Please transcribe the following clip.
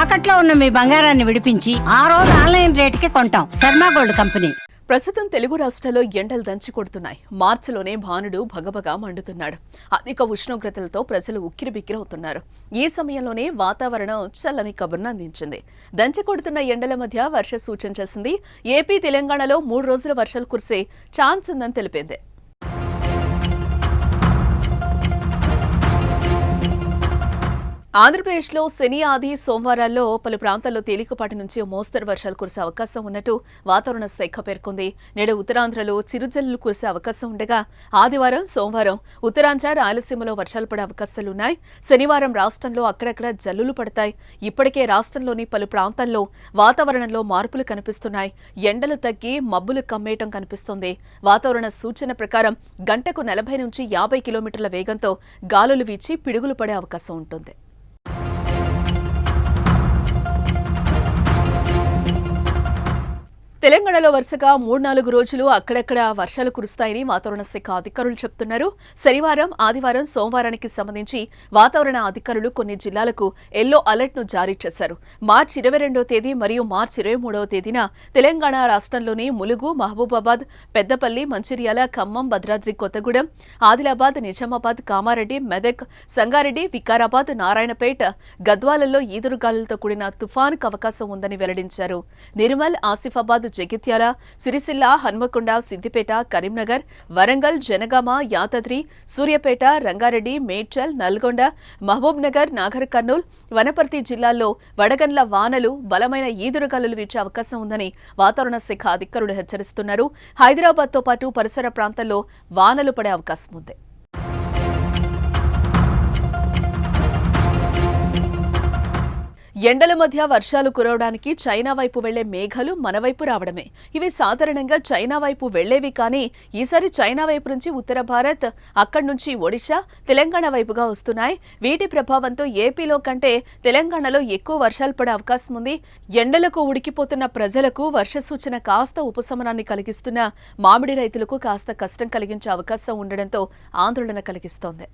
తాకట్లో ఉన్న మీ బంగారాన్ని విడిపించి ఆ రోజు ఆన్లైన్ రేటుకి కొంటాం. Sharma gold company. ప్రస్తుతం తెలుగు రాష్ట్రాల్లో ఎండలు దంచి కొడుతున్నాయి. మార్చిలోనే భానుడు భగభగా మండుతున్నాడు. అధిక ఉష్ణోగ్రతలతో ప్రజలు ఉక్కిరిబిక్కిరవుతున్నారు ఈ సమయంలోనే వాతావరణం చల్లని కబుర్ను అందించింది. దంచి కొడుతున్న ఎండల మధ్య వర్ష సూచన చేసింది. ఏపీ తెలంగాణలో మూడు రోజుల వర్షాలు కురిసే ఛాన్స్ ఉందని తెలిపింది. ఆంధ్రప్రదేశ్లో శని ఆది సోమవారాల్లో పలు ప్రాంతాల్లో తేలికపాటి నుంచి మోస్తరు వర్షాలు కురిసే అవకాశం ఉన్నట్టు వాతావరణ శాఖ పేర్కొంది. నేడు ఉత్తరాంధ్రలో చిరుజల్లులు కురిసే అవకాశం ఉండగా ఆదివారం సోమవారం ఉత్తరాంధ్ర రాయలసీమలో వర్షాలు పడే అవకాశాలున్నాయి. శనివారం రాష్ట్రంలో అక్కడక్కడ జల్లులు పడతాయి. ఇప్పటికే రాష్ట్రంలోని పలు ప్రాంతాల్లో వాతావరణంలో మార్పులు కనిపిస్తున్నాయి. ఎండలు తగ్గి మబ్బులు కమ్మేయటం కనిపిస్తోంది. వాతావరణ సూచన ప్రకారం గంటకు నలభై నుంచి యాభై కిలోమీటర్ల వేగంతో గాలులు వీచి పిడుగులు పడే అవకాశం ఉంటుంది. తెలంగాణలో వరుసగా మూడు నాలుగు రోజులు అక్కడక్కడ వర్షాలు కురుస్తాయని వాతావరణ శాఖ అధికారులు చెప్తున్నారు. శనివారం ఆదివారం సోమవారానికి సంబంధించి వాతావరణ అధికారులు కొన్ని జిల్లాలకు ఎల్లో అలర్ట్ను జారీ చేశారు. మార్చి ఇరవై రెండో తేదీ మరియు మార్చి ఇరవై మూడవ తేదీన తెలంగాణ రాష్ట్రంలోని ములుగు మహబూబాబాద్ పెద్దపల్లి మంచిర్యాల ఖమ్మం భద్రాద్రి కొత్తగూడెం ఆదిలాబాద్ నిజామాబాద్ కామారెడ్డి మెదక్ సంగారెడ్డి వికారాబాద్ నారాయణపేట గద్వాలలో ఈదురుగాలులతో కూడిన తుఫానుకు అవకాశం ఉందని వెల్లడించారు. నిర్మల్ ఆసిఫాబాద్ జగిత్యాల సిరిసిల్ల హన్మకొండ సిద్దిపేట కరీంనగర్ వరంగల్ జనగామ యాదాద్రి సూర్యాపేట రంగారెడ్డి మేడ్చల్ నల్గొండ మహబూబ్నగర్ నాగర్ కర్నూల్ వనపర్తి జిల్లాల్లో వడగండ్ల వానలు బలమైన ఈదురుగాలులు వీచే అవకాశం ఉందని వాతావరణ శాఖ అధికారులు హెచ్చరిస్తున్నారు. హైదరాబాద్తో పాటు పరిసర ప్రాంతాల్లో వానలు పడే అవకాశం ఉంది. ఎండల మధ్య వర్షాలు కురవడానికి చైనా వైపు వెళ్ళే మేఘాలు మన వైపు రావడమే. ఇవి సాధారణంగా చైనా వైపు వెళ్ళేవి కానీ ఈసారి చైనా వైపు నుంచి ఉత్తర భారత్ అక్కడి నుంచి ఒడిశా తెలంగాణ వైపుగా వస్తున్నాయి. వీటి ప్రభావంతో ఏపీలో కంటే తెలంగాణలో ఎక్కువ వర్షాలు పడే అవకాశం ఉంది. ఎండలకు ఉడికిపోతున్న ప్రజలకు వర్ష సూచన కాస్త ఉపశమనాన్ని కలిగిస్తున్న మామిడి రైతులకు కాస్త కష్టం కలిగించే అవకాశం ఉండడంతో ఆందోళన కలిగిస్తోంది.